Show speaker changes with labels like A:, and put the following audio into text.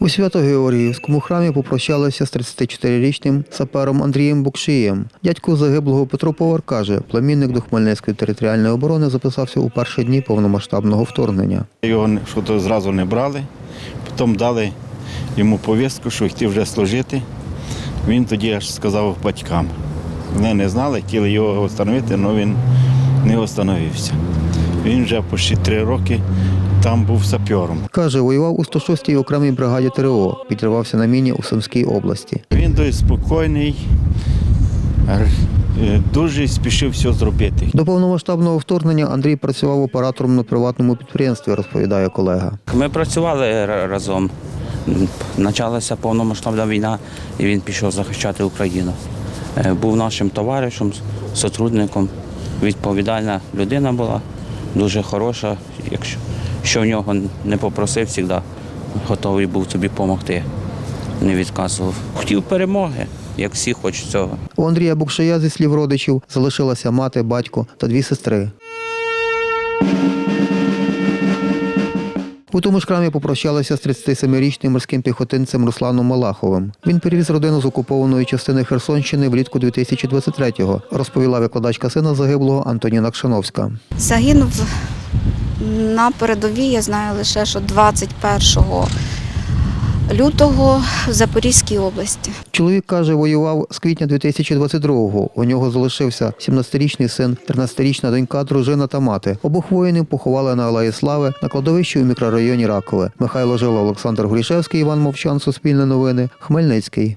A: У Свято-Георгіївському храмі попрощалися з 34-річним сапером Андрієм Букшиєм. Дядько загиблого Петро Повар каже, племінник до Хмельницької територіальної оборони записався у перші дні повномасштабного вторгнення.
B: Його що зразу не брали, потім дали йому повістку, що йти вже служити. Він тоді аж сказав батькам. Вони не знали, хотіли його встановити, але він не встановився. Він вже почти три роки там був сапером.
A: Каже, воював у 106-й окремій бригаді ТРО, підривався на міні у Сумській області.
B: Він той спокійний, е, дуже спішив все зробити.
A: До повномасштабного вторгнення Андрій працював оператором на приватному підприємстві, розповідає колега.
C: Ми працювали разом. Почалася повномасштабна війна, і він пішов захищати Україну. Е, Був нашим товаришем, сотрудником. Відповідальна людина була, дуже хороша. Якщо що в нього не попросив, завжди готовий був тобі допомогти. Не відказував. Хотів перемоги, як всі хочуть цього.
A: У Андрія Букшая, зі слів родичів, залишилася мати, батько та дві сестри. У тому ж храмі попрощалася з 37-річним морським піхотинцем Русланом Малаховим. Він перевіз родину з окупованої частини Херсонщини влітку 2023-го, розповіла викладачка сина загиблого Антоніна Кшановська.
D: Загинув на передовій, я знаю лише, що 21 лютого в Запорізькій області.
A: Чоловік каже, воював з квітня 2022-го. У нього залишився 17-річний син, 13-річна донька, дружина та мати. Обох воїнів поховали на Алеї Слави на кладовищі у мікрорайоні Ракове. Михайло Жила, Олександр Горішевський, Іван Мовчан, Суспільне новини, Хмельницький.